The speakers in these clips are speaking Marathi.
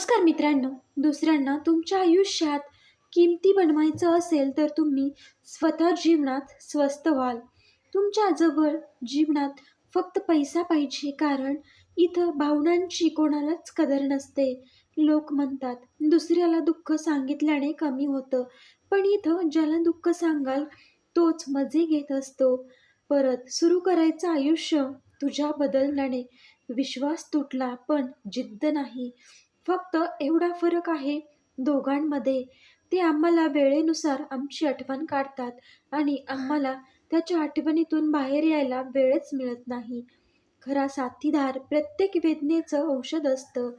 नमस्कार मित्रांनो दुसऱ्यांना तुमच्या आयुष्यात किमती बनवायचं असेल तर तुम्ही स्वतः जीवनात स्वस्त व्हाल. तुमच्याजवळ जीवनात फक्त पैसा पाहिजे कारण इथं भावनांची कोणालाच कदर नसते. लोक म्हणतात दुसऱ्याला दुःख सांगितल्याने कमी होतं पण इथं ज्याला दुःख सांगाल तोच मजे घेत असतो. परत सुरू करायचं आयुष्य तुझ्या बदलण्याने विश्वास तुटला पण जिद्द नाही. फक्त एवढा फरक आहे दोघांमध्ये. ते आम्हाला वेळेनुसार आमची आठवण काढतात आणि आम्हाला त्याच्या आठवणीतून बाहेर यायला वेळच मिळत नाही. खरा साथीदार प्रत्येक वेदनेचं औषध असतं.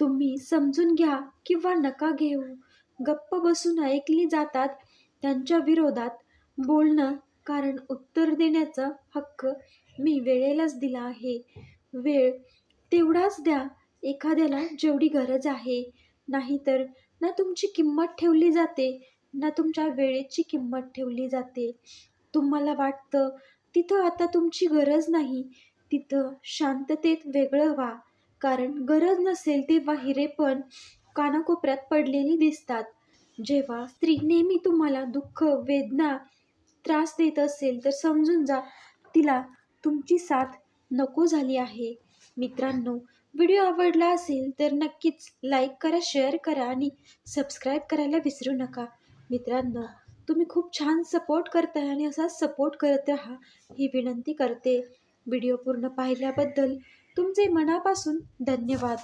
तुम्ही समजून घ्या किंवा नका घेऊ. गप्प बसून ऐकली जातात त्यांच्या विरोधात. बोलणं कारण उत्तर देण्याचा हक्क मी वेळेलाच दिला आहे. वेळ तेवढाच द्या. एखाद्याला जेवढी गरज आहे नाहीतर ना तुमची किंमत ठेवली जाते ना तुमच्या वेळेची किंमत ठेवली जाते. तुम्हाला वाटतं तिथं आता तुमची गरज नाही तिथं शांततेत वेगळं व्हा. कारण गरज नसेल तेव्हा हिरे पण कानाकोपऱ्यात पडलेली दिसतात. जेव्हा स्त्री नेहमी तुम्हाला दुःख वेदना त्रास देत असेल तर समजून जा तिला तुमची साथ नको झाली आहे. मित्रांनो व्हिडिओ आवडला असेल तर नक्कीच लाईक करा शेअर करा आणि सबस्क्राईब करायला विसरू नका. मित्रांनो तुम्ही खूप छान सपोर्ट करताय आणि असा सपोर्ट करत राहा ही विनंती करते. व्हिडिओ पूर्ण पाहिल्याबद्दल तुमचे मनापासून धन्यवाद.